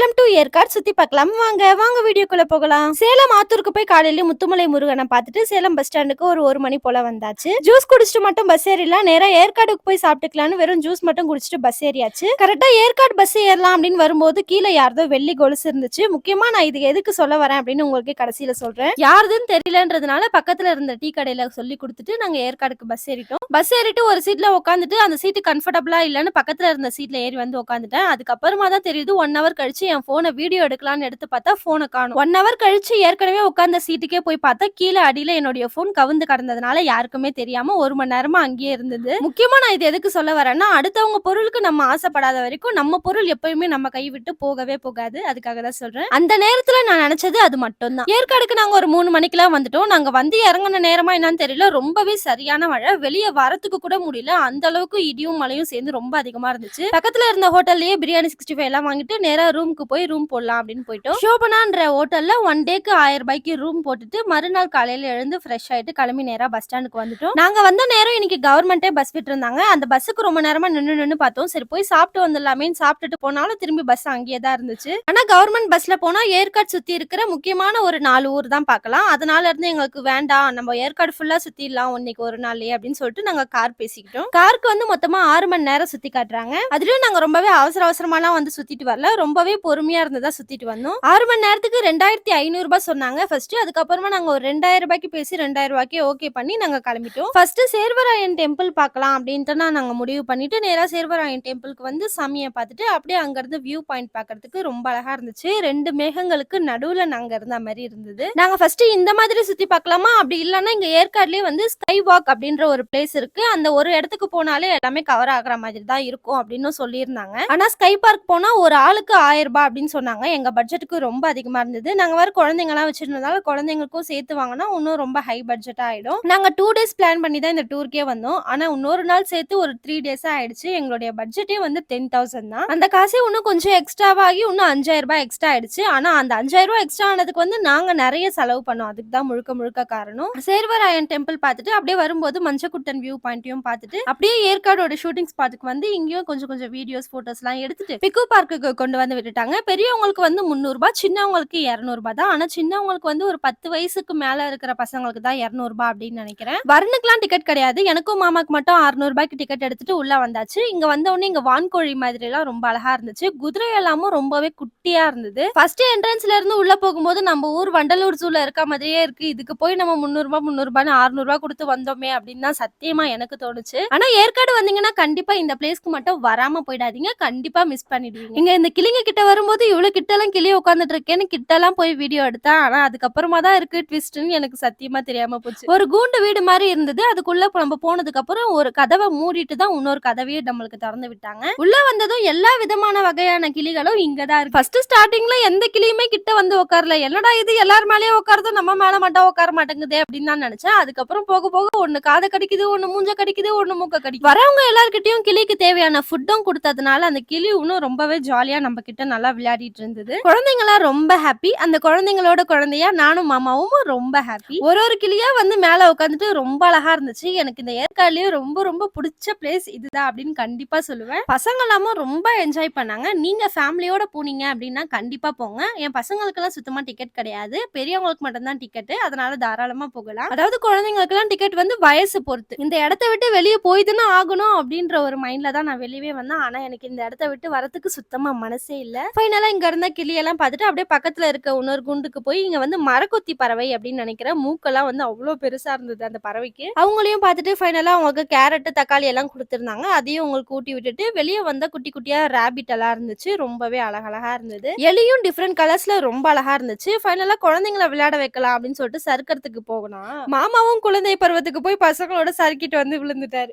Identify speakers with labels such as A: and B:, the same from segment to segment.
A: Salem to Yercaud சுத்தி பார்க்கலாம். வாங்க வாங்க வீடியோக்குள்ள போகலாம். சேலம் ஆத்தூருக்கு போய் காலையில முத்துமலை முருகனை பார்த்துட்டு சேலம் பஸ் ஸ்டாண்டுக்கு ஒரு ஒரு மணி போல வந்தாச்சு. ஜூஸ் குடிச்சிட்டு மட்டும் பஸ் ஏறிலாம் நேரா ஏற்காடுக்கு போய் சாப்பிட்டுக்கலாம்னு வெறும் ஜூஸ் மட்டும் குடிச்சிட்டு பஸ் ஏறியாச்சு. கரெக்டா ஏற்காடு பஸ் ஏறலாம் அப்படின்னு வரும்போது கீழே யாரதோ வெள்ளி கொலுசு இருந்துச்சு. முக்கியமா நான் இது எதுக்கு சொல்ல வரேன் அப்படின்னு உங்களுக்கு கடைசியில சொல்றேன். யாருதுன்னு தெரியலன்றதுனால பக்கத்துல இருந்த டீ கடையில சொல்லி கொடுத்துட்டு நாங்க ஏற்காடுக்கு பஸ் ஏறிட்டோம். பஸ் ஏறிட்டு ஒரு சீட்ல உட்காந்துட்டு அந்த சீட்டு கம்ஃபர்டபுளா இல்லைன்னு பக்கத்துல இருந்த சீட்ல ஏறி வந்து உட்காந்துட்டேன் அதுக்கப்புறமா தான் தெரியுது ஒன் ஹவர் கழிச்சு என் போனை வீடியோ எடுக்கலாம்னு எடுத்து பார்த்தா போனை காணும். ஒன் ஹவர் கழிச்சு ஏற்கனவே உட்கார்ந்த சீட்டுக்கே போய் பார்த்தா கீழே அடியில என்னுடைய போன் கவுந்து கடந்ததுனால யாருக்குமே தெரியாம ஒரு மணி நேரமா அங்கேயே இருந்தது. முக்கியமா நான் இது எதுக்கு சொல்ல வரேன்னா அடுத்தவங்க பொருளுக்கு நம்ம ஆசைப்படாத வரைக்கும் நம்ம பொருள் எப்பயுமே நம்ம கை விட்டு போகவே போகாது. அதுக்காக தான் சொல்றேன். அந்த நேரத்துல நான் நினைச்சது அது மட்டும் தான். ஏற்காடுக்கு நாங்க ஒரு மூணு மணிக்கெல்லாம் வந்துட்டோம். நாங்க வந்து இறங்குன நேரமா என்னன்னு தெரியல. ரொம்பவே சரியான மழை. வெளியே வரத்துக்கு கூட முடியல. அந்த அளவுக்கு இடியும் மழையும் சேர்ந்து ரொம்ப அதிகமா இருந்துச்சு. பக்கத்துல இருந்த ஹோட்டல்லயே பிரியாணி சிக்ஸ்டி ஃபைவ் எல்லாம் வாங்கிட்டு நேரா ரூமுக்கு போய் ரூம் போடலாம் அப்படின்னு போயிட்டோம். ஷோபனான்ற ஹோட்டல்ல ஒன் டேக்கு ஆயிரம் ரூபாய்க்கு ரூம் போட்டுட்டு மறுநாள் காலையில எழுந்து ஃப்ரெஷ் ஆயிட்டு கிளம்பி நேரா பஸ் ஸ்டாண்டுக்கு வந்துட்டோம். நாங்க வந்த நேரம் இன்னைக்கு கவர்மெண்டே பஸ் விட்டு இருந்தாங்க அந்த பஸ்ஸுக்கு ரொம்ப நேரமா நின்னு நின்னு பார்த்தோம். சரி போய் சாப்பிட்டு வந்துடலாமே சாப்பிட்டுட்டு போனாலும் திரும்பி பஸ் அங்கேயே தான் இருந்துச்சு. ஆனா கவர்மெண்ட் பஸ்ல போனா ஏற்காடு சுத்தி இருக்கிற முக்கியமான ஒரு நாலு ஊர் தான் பார்க்கலாம். அதனால இருந்து எங்களுக்கு வேண்டாம். நம்ம ஏற்காடு ஃபுல்லா சுத்திடலாம் இன்னைக்கு ஒரு நாள்லயே அப்படின்னு சொல்லிட்டு நாங்க கார் பேசிக்கிட்டோம். காருக்கு வந்து மொத்தமா ஆறு மணி நேரம் சுத்தி காட்டுறாங்க. அதுலயும் நாங்க ரொம்பவே அவசர அவசரமாலாம் வந்து சுத்திட்டு வரல. ரொம்பவே பொறுமையா இருந்ததா சுத்திட்டு வந்தோம். ஆறு மணி நேரத்துக்கு ரெண்டாயிரத்தி ஐநூறு ரூபாய் சொன்னாங்க ஃபர்ஸ்ட் அதுக்கப்புறமா நாங்க ஒரு ரெண்டாயிரம் ரூபாய்க்கு பேசி ரெண்டாயிரம் ரூபாய்க்கு ஓகே பண்ணி நாங்க கிளம்பிட்டோம். ஃபர்ஸ்ட் சேர்வராயன் டெம்பிள் பார்க்கலாம் அப்படின்ட்டு நான் நாங்க முடிவு பண்ணிட்டு நேரா சேர்வராயன் டெம்பிளுக்கு வந்து சாமியை பார்த்துட்டு அப்படியே அங்கிருந்து வியூ பாயிண்ட் பாக்குறதுக்கு ரொம்ப அழகா இருந்துச்சு. ரெண்டு மேகங்களுக்கு நடுவுல நாங்க இருந்த மாதிரி இருந்தது. நாங்க ஃபர்ஸ்ட் இந்த மாதிரி சுத்தி பார்க்கலாமா? அப்படி இல்லைன்னா இங்க ஏற்காடுலயே வந்து ஸ்கை வாக் அப்படின்ற ஒரு பிளேஸ் இருக்கு. அந்த ஒரு இடத்துக்கு போனாலே எல்லாமே கவர் ஆகுற மாதிரி தான் இருக்கும் அப்படின்னு சொல்லியிருந்தாங்க. ஆனா ஸ்கை பார்க் போனா ஒரு ஆளுக்கு ஆயிரம் ரூபாய் அப்படின்னு சொன்னாங்க. எங்க பட்ஜெட்டுக்கு ரொம்ப அதிகமா இருந்தது. நாங்க வேற குழந்தைங்க எல்லாம் வச்சிருந்ததால குழந்தைங்களுக்கும் சேர்த்து வாங்கினா இன்னும் ரொம்ப ஹை பட்ஜெட் ஆயிடும். நாங்க டூ டேஸ் பிளான் பண்ணி தான் இந்த டூருக்கே வந்தோம். ஆனா இன்னொரு நாள் சேர்த்து ஒரு த்ரீ டேஸ் ஆயிடுச்சு. எங்களுடைய பட்ஜெட்டே வந்து டென் தௌசண்ட் தான். அந்த காசே இன்னும் கொஞ்சம் எக்ஸ்ட்ராவாகி இன்னும் அஞ்சாயிரம் ரூபாய் எக்ஸ்ட்ரா ஆயிடுச்சு. ஆனா அந்த அஞ்சாயிரம் ரூபாய் எக்ஸ்ட்ரா ஆனதுக்கு வந்து நாங்க நிறைய செலவு பண்ணோம். அதுக்கு தான் முழுக்க முழுக்க காரணம். சேர்வராயன் டெம்பிள் பார்த்துட்டு அப்படியே வரும்போது மஞ்சக்குட்டன் வியூ பாயிண்ட்டையும் பார்த்துட்டு அப்படியே ஏற்காடோட ஷூட்டிங் ஸ்பாட்டுக்கு வந்து இங்கேயும் கொஞ்சம் கொஞ்சம் வீடியோஸ் ஃபோட்டோஸ்லாம் எடுத்துட்டு பிக்கு பார்க்குக்கு கொண்டு வந்து விட்டுட்டாங்க. பெரியவங்களுக்கு வந்து முந்நூறுபா சின்னவங்களுக்கு இரநூறுபா தான். ஆனால் சின்னவங்களுக்கு வந்து ஒரு பத்து வயசுக்கு மேலே இருக்கிற பசங்களுக்கு தான் இரநூறுபா அப்படின்னு நினைக்கிறேன். வரனுக்குலாம் டிக்கெட் கிடையாது. எனக்கும் மாமாக்கு மட்டும் அறுநூறுபாய்க்கு டிக்கெட் எடுத்துட்டு உள்ள வந்தாச்சு. இங்க வந்தோடனே இங்கே இங்க வான்கோழி மாதிரி எல்லாம் ரொம்ப அழகா இருந்துச்சு. குதிரை எல்லாமும் ரொம்பவே குட்டியா இருந்தது. ஃபர்ஸ்ட் என்ட்ரன்ஸ்ல இருந்து உள்ள போகும்போது நம்ம ஊர் வண்டலூர் ஜூல இருக்க மாதிரியே இருக்கு. இதுக்கு போய் நம்ம முந்நூறு ரூபாய் அறுநூறுபா கொடுத்து வந்தோமே அப்படின்னு தான் சத்தியம். எனக்கு தோணுச்சு. ஆனா ஏற்காடு வந்தீங்கன்னா கண்டிப்பா இந்த பிளேஸ்க்கு மட்டும் வராம போயிடாதீங்க. கண்டிப்பா மிஸ் பண்ணிடுவீங்க. இங்க இந்த கிளிங்க கிட்ட வரும்போது இவ்வளவு கிட்ட எல்லாம் கிளி உட்காந்துட்டு இருக்கேன்னு கிட்ட எல்லாம் போய் வீடியோ எடுத்தேன். ஆனா அதுக்கப்புறமா தான் இருக்கு ட்விஸ்ட்னு எனக்கு சத்தியமா தெரியாம போச்சு. ஒரு கூண்டு வீடு மாதிரி இருந்தது. அதுக்குள்ள நம்ம போனதுக்கு அப்புறம் ஒரு கதவை மூடிட்டு தான் இன்னொரு கதவையே நம்மளுக்கு திறந்து விட்டாங்க. உள்ள வந்ததும் எல்லா விதமான வகையான கிளிகளும் இங்கதான் இருக்கு. ஃபர்ஸ்ட் ஸ்டார்டிங்ல எந்த கிளியுமே கிட்ட வந்து உட்காரல. என்னடா இது? எல்லார் மேலயும் உட்காருது? நம்ம மேல மட்டும் உட்கார மாட்டேங்குதே அப்படின்னு தான் நினைச்சேன். அதுக்கப்புறம் போக போக ஒண்ணு காதை கடிக்குது ஒண்ணு மூஞ்ச கடிக்குது ஒண்ணு மூக்க கடிக்குது. வரவங்க எல்லார்கிட்டயும் கிளிக்கு தேவையான ஃபுட்டும் கொடுத்ததுனால அந்த கிளி இன்னும் ரொம்பவே ஜாலியா நம்ம கிட்ட நல்லா விளையாடிட்டு இருந்தது. குழந்தைங்களாம் ரொம்ப ஹாப்பி அந்த குழந்தைங்களோட குழந்தையா நானும் மாமாவும் ரொம்ப ஹாப்பி ஒரு ஒரு கிளியா வந்து மேல உட்காந்துட்டு ரொம்ப அழகா இருந்துச்சு. எனக்கு இந்த ஏற்காடுலயே ரொம்ப ரொம்ப பிடிச்ச பிளேஸ் இதுதான் அப்படின்னு கண்டிப்பா சொல்லுவேன். பசங்க எல்லாமும் ரொம்ப என்ஜாய் பண்ணாங்க. நீங்க ஃபேமிலியோட போனீங்க அப்படின்னா கண்டிப்பா போங்க. என் பசங்களுக்கெல்லாம் சுத்தமா டிக்கெட் கிடையாது. பெரியவங்களுக்கு மட்டும்தான் டிக்கெட் அதனால தாராளமா போகலாம். அதாவது குழந்தைங்களுக்கெல்லாம் டிக்கெட் வந்து வயசு பொறுத்து. இந்த இடத்த விட்டு வெளியே போய் தானே ஆகணும் அப்படின்ற ஒரு மைண்ட்ல தான் நான் வெளியவே வந்தேன். ஆனா எனக்கு இந்த இடத்த விட்டு வரதுக்கு சுத்தமா மனசே இல்ல. ஃபைனலா இங்க இருந்த கிளியெல்லாம் பார்த்துட்டு அப்படியே பக்கத்துல இருக்க இன்னொரு குண்டுக்கு போய் இங்க வந்து மரக்கொத்தி பறவை அப்படின்னு நினைக்கிறேன் மூக்கெல்லாம் வந்து அவ்வளோ பெருசா இருந்தது அந்த பறவைக்கு. அவங்களையும் பார்த்துட்டு ஃபைனலா அவங்களுக்கு கேரட்டு தக்காளி எல்லாம் கொடுத்துருந்தாங்க. அதையும் உங்களுக்கு கூட்டி விட்டுட்டு வெளியே வந்த குட்டி குட்டியா ரேபிட் எல்லாம் இருந்துச்சு. ரொம்பவே அழகழகா இருந்தது. எலியும் டிஃப்ரெண்ட் கலர்ஸ்ல ரொம்ப அழகா இருந்துச்சு. ஃபைனலா குழந்தைங்கள விளையாட வைக்கலாம் அப்படின்னு சொல்லிட்டு சறுக்கிறதுக்கு போகணும் மாமாவும் குழந்தை பருவத்துக்கு போய் பசங்களோட தூக்கிட்டு வந்து விழுந்துட்டாரு.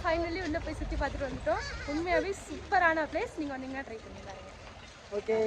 A: ஃபைனலி உள்ள போய் சுத்தி பார்த்துட்டு வந்துட்டோம். உண்மையாவே சூப்பரான பிளேஸ் நீங்க வந்தீங்கன்னா ட்ரை பண்ணி பாருங்க.
B: ஓகே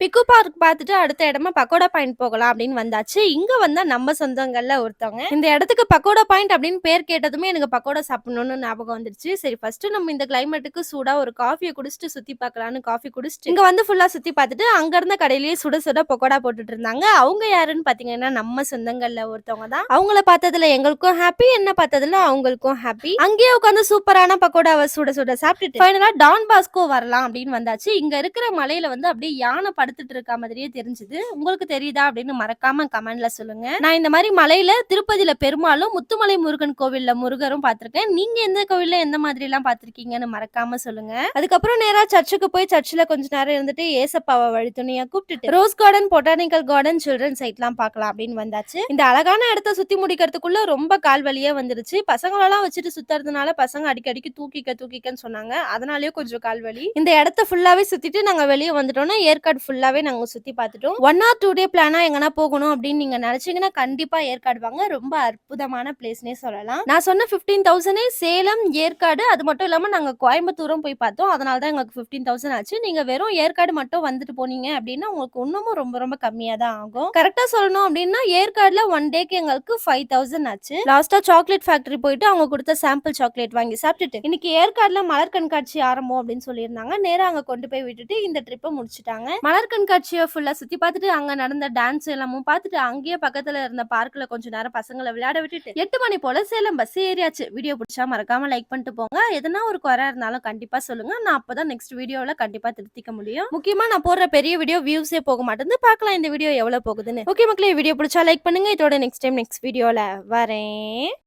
A: பிக்கு பார்க் பார்த்துட்டு அடுத்த இடமா பக்கோடா பாயிண்ட் போகலாம் அப்படின்னு வந்தாச்சு. இங்க வந்தா நம்ம சொந்தங்கள்ல ஒருத்தவங்க. இந்த இடத்துக்கு பக்கோடா பாயிண்ட் அப்படின்னு பேர் கேட்டதுமே எனக்கு பக்கோடா சாப்பிடணும்னு ஞாபகம் வந்துருச்சு. சரி ஃபர்ஸ்ட் நம்ம இந்த கிளைமேட்டுக்கு சூடா ஒரு காஃபியை குடிச்சிட்டு சுத்தி பார்க்கலாம்னு காஃபி குடிச்சிட்டு இங்க வந்து ஃபுல்லா சுத்தி பார்த்துட்டு அங்க இருந்த கடையிலேயே சுட சுட பக்கோடா போட்டுட்டு இருந்தாங்க. அவங்க யாருன்னு பாத்தீங்கன்னா நம்ம சொந்தங்கள்ல ஒருத்தவங்க தான். அவங்கள பார்த்ததுல எங்களுக்கும் ஹாப்பி என்ன பார்த்ததுல அவங்களுக்கும் ஹாப்பி அங்கேயே உட்காந்து சூப்பரான பக்கோடாவை சுட சுட சாப்பிட்டுட்டு ஃபைனலா டான் பாஸ்கோ வரலாம் அப்படின்னு வந்தாச்சு. இங்க இருக்கிற மலை தரையில வந்து அப்படியே யானை படுத்துட்டு இருக்க மாதிரியே தெரிஞ்சுது. உங்களுக்கு தெரியுதா அப்படின்னு மறக்காம கமெண்ட்ல சொல்லுங்க. நான் இந்த மாதிரி மலையில திருப்பதியில பெருமாளும் முத்துமலை முருகன் கோவில்ல முருகரும் பார்த்திருக்கேன். நீங்க எந்த கோவில்ல எந்த மாதிரி எல்லாம் பார்த்திருக்கீங்கன்னு மறக்காம சொல்லுங்க. அதுக்கப்புறம் நேரா சர்ச்சுக்கு போய் சர்ச்சில் கொஞ்ச நேரம் இருந்துட்டு ஏசப்பாவை வழித்துணையா கூப்பிட்டுட்டு rose garden botanical garden children சைட்லாம் பார்க்கலாம் அப்படின்னு வந்தாச்சு. இந்த அழகான இடத்த சுத்தி முடிக்கிறதுக்குள்ள ரொம்ப கால் வலியே வந்துருச்சு. பசங்களெல்லாம் வச்சுட்டு சுத்துறதுனால பசங்க அடிக்கடிக்கு தூக்கிக்க தூக்கிக்கன்னு சொன்னாங்க. அதனாலயே கொஞ்சம் கால் வலி. இந்த இடத்த ஃபுல்லாவே சுத்திட்டு நாங்க வெளியே வந்துட்டோம்னா ஏற்காடு ஃபுல்லாவே நாங்க சுத்தி பார்த்துட்டோம். ஒன் ஆர் டூ டே பிளானா எங்கன்னா போகணும் அப்படின்னு நீங்க நினைச்சீங்கன்னா கண்டிப்பா ஏற்காடு வாங்க. ரொம்ப அற்புதமான பிளேஸ்னே சொல்லலாம். நான் சொன்ன பிப்டீன் தௌசண்டே சேலம் ஏற்காடு அது மட்டும் இல்லாம நாங்க கோயம்புத்தூரும் போய் பார்த்தோம். அதனால தான் எங்களுக்கு பிப்டீன் தௌசண்ட் ஆச்சு. நீங்க வெறும் ஏற்காடு மட்டும் வந்துட்டு போனீங்க அப்படின்னா உங்களுக்கு இன்னமும் ரொம்ப ரொம்ப கம்மியா தான் ஆகும். கரெக்டா சொல்லணும் அப்படின்னா ஏற்காடுல ஒன் டேக்கு எங்களுக்கு ஃபைவ் தௌசண்ட் ஆச்சு. லாஸ்டா சாக்லேட் ஃபேக்டரி போயிட்டு அவங்க கொடுத்த சாம்பிள் சாக்லேட் வாங்கி சாப்பிட்டுட்டு இன்னைக்கு ஏற்காடுல மலர் கண்காட்சி ஆரம்பம் அப்படின்னு சொல்லியிருந்தாங்க. நேராக அங்க கொண்டு போய் விட்டுட்டு இந்த ட்ரிப்பை முடிச்சுட்டாங்க. மலர் கண்காட்சியை ஃபுல்லா சுத்தி பார்த்துட்டு அங்க நடந்த டான்ஸ் எல்லாமும் பார்த்துட்டு அங்கேயே பக்கத்துல இருந்த பார்க்ல கொஞ்ச நேரம் பசங்களை விளையாட விட்டுட்டு எட்டு மணி போல சேலம் பஸ் ஏறியாச்சு. வீடியோ பிடிச்சா மறக்காம லைக் பண்ணிட்டு போங்க. எதனா ஒரு குறை இருந்தாலும் கண்டிப்பா சொல்லுங்க. நான் அப்பதான் நெக்ஸ்ட் வீடியோல கண்டிப்பா திருத்திக்க முடியும். முக்கியமா நான் போடுற பெரிய வீடியோ வியூஸே போக மாட்டேங்குது. பார்க்கலாம் இந்த வீடியோ எவ்வளவு போகுதுன்னு. ஓகே மக்களே வீடியோ பிடிச்சா லைக் பண்ணுங்க. இதோட நெக்ஸ்ட் டைம் நெக்ஸ்ட் வீடியோல வரேன்.